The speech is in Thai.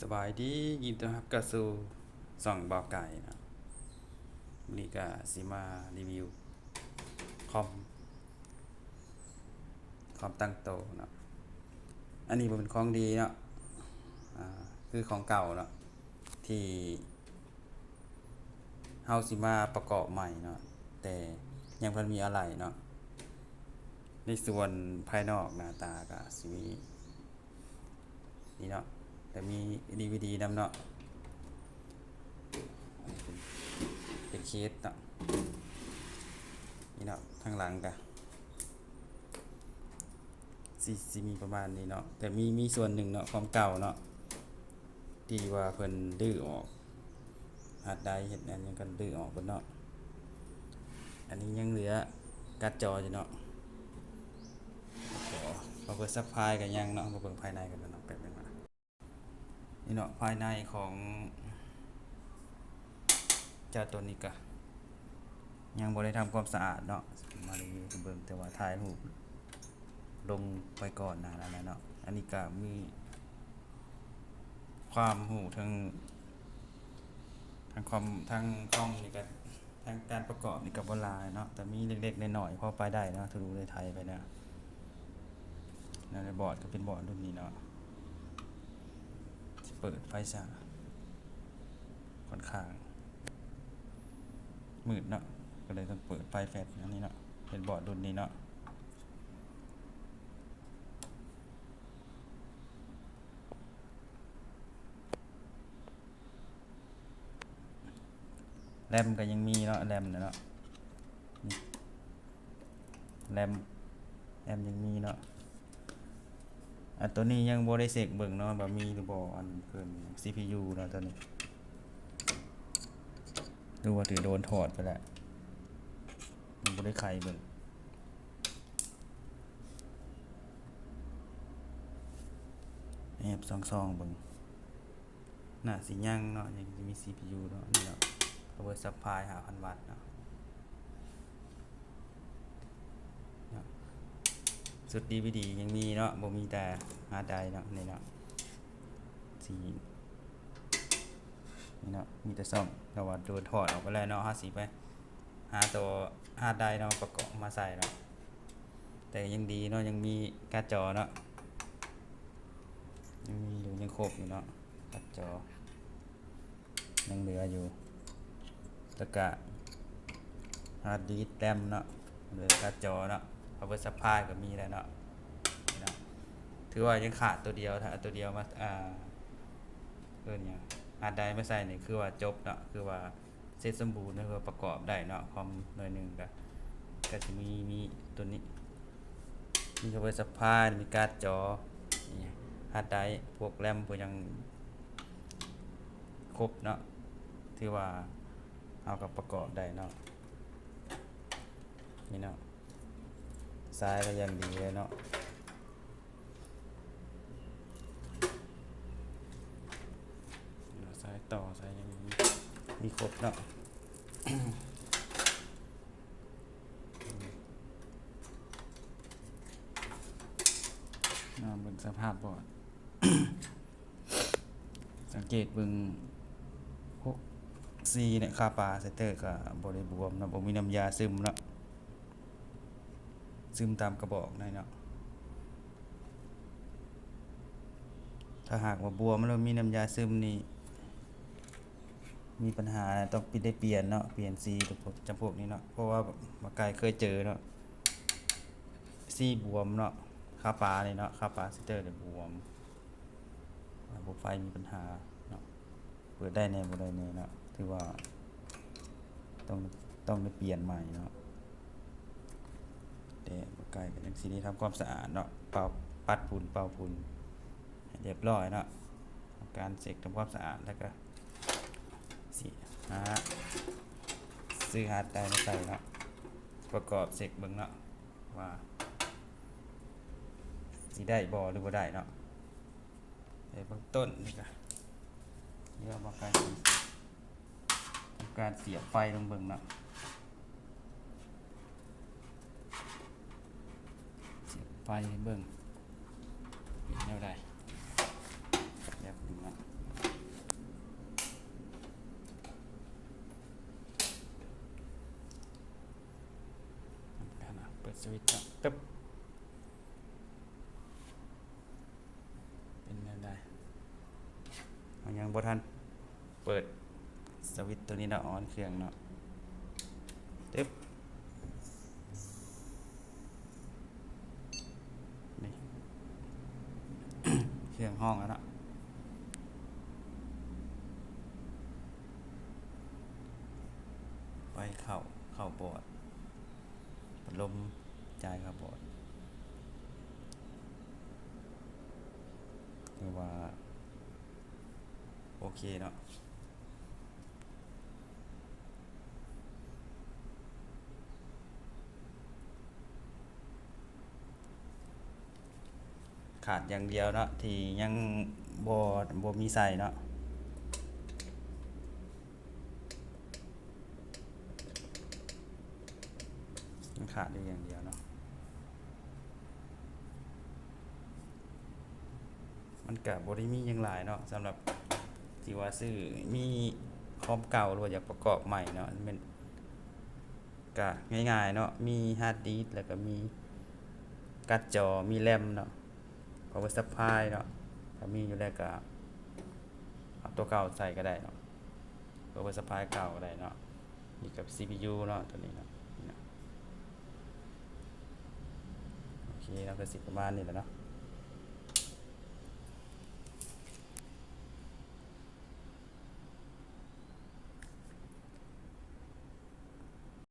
สบายดียินดีต้อนรับกระสู่ส่องบอกไก่นะวันนี่ก็สิมารีวิวคอมคอมตั้งโตเนาะอันนี้เป็นของดีเนาะอ่าคือของเก่าเนาะที่เฮาสิมาประกอบใหม่เนาะแต่ยังเพิ่นมีอะไรเนาะในส่วนภายนอกหน้าตาก็สิมีนี่เนาะ แต่มี DVD นำเนาะเป็นเคสเนาะนี่เนาะทางหลังกะสิสิมีประมาณนี้เนาะแต่มีมีส่วนหนึ่งเนาะความเก่าเนาะที่ว่าเพิ่นดื้อออกหาดใดเห็นอันยังกันดื้อออกเพิ่นเนาะอันนี้ยังเหลือการ์ดจออยู่เนาะก็มาเปิดซัพพลายกันยังเนาะมาเบิ่งภายในกันเนาะ นี่เนาะภายในของเจ้าตัวนี้ก็ยังบ่ได้ทำความสะอาดเนาะมารีวิวเบิ่งแต่ว่าถ่ายรูปลงไปก่อนนะแล้วนะเนาะอันนี้ก็มี ความหูทั้งทางความทางกล้องนี่ก็ทางการประกอบนี่ก็บ่หลายเนาะแต่มีเล็กๆน้อยๆพอไปได้เนาะทะลุในไทยไปนะนั่นในบอร์ดก็เป็นบอร์ดรุ่นนี้เนาะ เปิดไฟสาค่อนข้างมืดเนาะก็เลยต้องเปิดไฟแฟลชอันนี้เนาะเป็นบอร์ดรุ่นนี้เนาะแรมก็ยังมีเนาะแรมเนาะแรมแรมยังมีเนาะ อันตัวนี้ยังบ่ได้เสกเบิ่งเนาะว่ามีหรือบ่อันเพิ่น CPU เนาะตัวนี้ดูว่าถือโดนถอดไปแล้วมันบ่ได้ไขเบิ่งแอบส่องๆเบิ่งน่าสิยังเนาะยังสิมี CPU เนาะนี่เนาะ power supply 5,000วัตต์เนาะ สุด DVD ยังมีเนาะบ่มีแต่ฮาร์ดไดเนาะนี่เนาะสีนี่เนาะมีแต่ซ่อมแต่ว่าโดนถอดออกไปแล้วเนาะหาสีไปหาตัวฮาร์ดไดเนาะประกอบมาใส่เนาะแต่ยังดีเนาะยังมีการ์ดจอเนาะยังมีอยู่ยังครบอยู่เนาะการ์ดจอ ยังเหลืออยู่แล้วก็ฮาร์ดดิสแรมเนาะเหลือการ์ดจอเนาะ power supply ก็มีแล้วเนาะเนาะถือว่ายังขาดตัวเดียวถ้าตัวเดียวมาอ่าเอิ้นหยังฮาร์ดไดรฟ์มาใส่เนี่ยคือว่าจบเนาะคือว่าเสร็จสมบูรณ์นะคือประกอบได้เนาะคอมหน่อยหนึ่งก็ก็จะมีมีตัวนี้มี power supply มีการ์ดจอนี่ฮาร์ดไดร์พวกแรมพวกยังครบเนาะถือว่าเอากับประกอบได้เนาะนี่เนาะ ซ้ายก็ยังดีเลยเนาะซ้ายต่อซ้ายยังมีมีครบเนาะน่าเบิ่งสภาพบอร์ดสังเกตเบิ่งพวกซีเนี่ยค่าปลาเซตเตอร์ก็บ่ได้บวมเนาะบ่มีน้ำยาซึมเนาะ ซึมตามกระบอกได้เนาะถ้าหากว่าบัวมแล้วมีน้ำยาซึมนี่มีปัญหาต้องปิดได้เปลี่ยนเนาะเปลี่ยนซีตัวพวกจำพวกนี้เนาะเพราะว่ามาไกลเคยเจอเนาะซีบวมเนาะคาปลาเลยเนาะคาปลาซิเตอร์เนี่ยบวมระบบไฟมีปัญหาเนาะเปิดได้แน่บ่ได้แน่เนาะถือว่าต้องต้องได้เปลี่ยนใหม่เนาะ แต่บ่ไกลก็จังสิได้ทำความสะอาดเนาะเป่าปัดฝุ่นเป่าฝุ่นเรียบร้อยเนาะการเช็คทำความสะอาดแล้วก็สิหาซื้อฮาร์ดไดร์มาใส่เนาะประกอบเช็คเบิ่งเนาะว่าสิได้บ่หรือบ่ได้เนาะในเบื้องต้นนี่ก็เดี๋ยวมาการการเสียบไฟลงเบิ่งเนาะ ไฟเบิ้งเป็นแนวใดแบบนี้เปิดสวิตช์ตึ๊บเป็นแนวใดยังบ่ทันเปิดสวิตช์ตัวนี้นะออนเครื่องเนาะ ห้องแล้วนะไปเข่าเข่าบอดลมจ่ายเข่าบอดคือว่า โอเคเนาะ ขาดอย่างเดียวเนาะที่ยังบ่บ่มีใส่เนาะมันขาดได้อย่างเดียวเนาะมันกับบริมียังหลายเนาะสำหรับที่ว่าซื้อมีคอมเก่าหรือว่าอยากประกอบใหม่เนาะมันเป็นกะง่ายๆเนาะมีฮาร์ดดิสก์แล้วก็มีการ์ดจอมีแรมเนาะ power supply เนาะถ้ามีอยู่แล้วก็เอาตัวเก่าใส่ก็ได้เนาะ power supply เก่าก็ได้เนาะนี่กับ CPU เนาะตัวนี้เนาะโอเคเราก็สิประมาณนี้แหละเนาะ